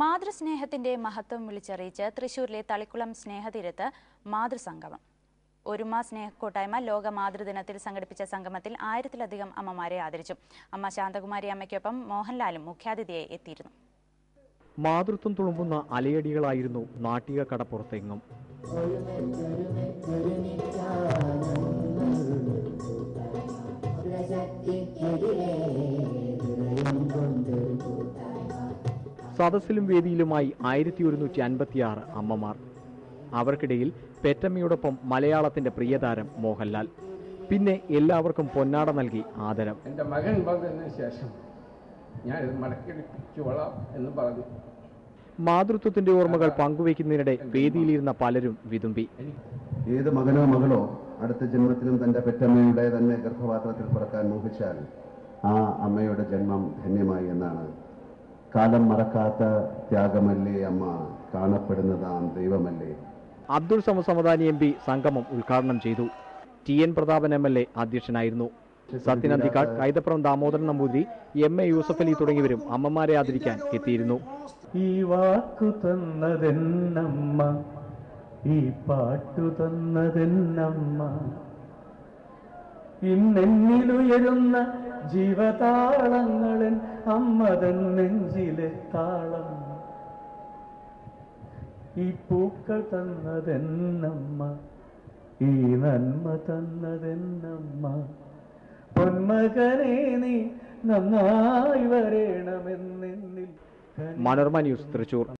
മാതൃസ്നേഹത്തിന്റെ മഹത്വം വിളിച്ചറിയിച്ച് തൃശൂരിലെ തളിക്കുളം സ്നേഹതീരത്ത് മാതൃസംഗമം. ഒരുമ സ്നേഹക്കൂട്ടായ്മ ലോക മാതൃദിനത്തിൽ സംഘടിപ്പിച്ച സംഗമത്തിൽ ആയിരത്തിലധികം അമ്മമാരെ ആദരിച്ചു. അമ്മ ശാന്തകുമാരി അമ്മയ്ക്കൊപ്പം മോഹൻലാലും മുഖ്യാതിഥിയായി എത്തിയിരുന്നു. മാതൃത്വം തുളുമ്പുന്ന അലയടികളായിരുന്നു നാട്ടിക കടപ്പുറത്തെങ്ങും. സദസ്സിലും വേദിയിലുമായി ആയിരത്തി ഒരുന്നൂറ്റി അൻപത്തിയാറ് അമ്മമാർ. അവർക്കിടയിൽ പെറ്റമ്മയോടൊപ്പം മലയാളത്തിന്റെ പ്രിയതാരം മോഹൻലാൽ. പിന്നെ എല്ലാവർക്കും പൊന്നാട നൽകി ആദരം. എന്റെ മകൻ വന്നതിന് ശേഷം ഞാൻ ഇത് മടക്കിടിപ്പിച്ചോളാം എന്ന് പറഞ്ഞു. മാതൃത്വത്തിന്റെ ഓർമ്മകൾ പങ്കുവയ്ക്കുന്നതിനിടെ വേദിയിലിരുന്ന പലരും വിതുമ്പി. ഏത് മകനോ മകളോ അടുത്ത ജന്മത്തിലും തന്റെ പെറ്റമ്മയുടെ തന്നെ ഗർഭപാത്രത്തിൽ പിറക്കാൻ മോഹിച്ചാൽ ആ അമ്മയുടെ ജന്മം ധന്യമായി എന്നാണ് കാലം മറക്കാത്ത ത്യാഗമല്ലേ അമ്മ? കാണപ്പെടുന്നതാം ദൈവമല്ലേ? അബ്ദുൾ സമ സമദാനി എം പി സംഗമം ഉദ്ഘാടനം ചെയ്തു. T N Prathapan M L A അധ്യക്ഷനായിരുന്നു. സത്യനന്ദിക്കാട് കൈതപ്പുറം ദാമോദരൻ നമ്പൂതിരി എം എ യൂസഫ് അലി തുടങ്ങിയവരും അമ്മമാരെ ആദരിക്കാൻ എത്തിയിരുന്നു. ഈ വാക്കു തന്നതെന്നമ്മ ഈ പാട്ടു തന്നതെന്നമ്മ ഇന്നെന്നിലുയരുന്ന ജീവതാളങ്ങളിൽ അമ്മതൻ നെഞ്ചിലെ താളം. ഈ പൂക്കൾ തന്നതെന്നമ്മ ഈ നന്മ തന്നതെന്നമ്മ. പൊന്മകനെ നീ നന്നായി വരേണമെന്നെന്നിൽ മനോർമ ന്യൂസ് തൃശൂർ.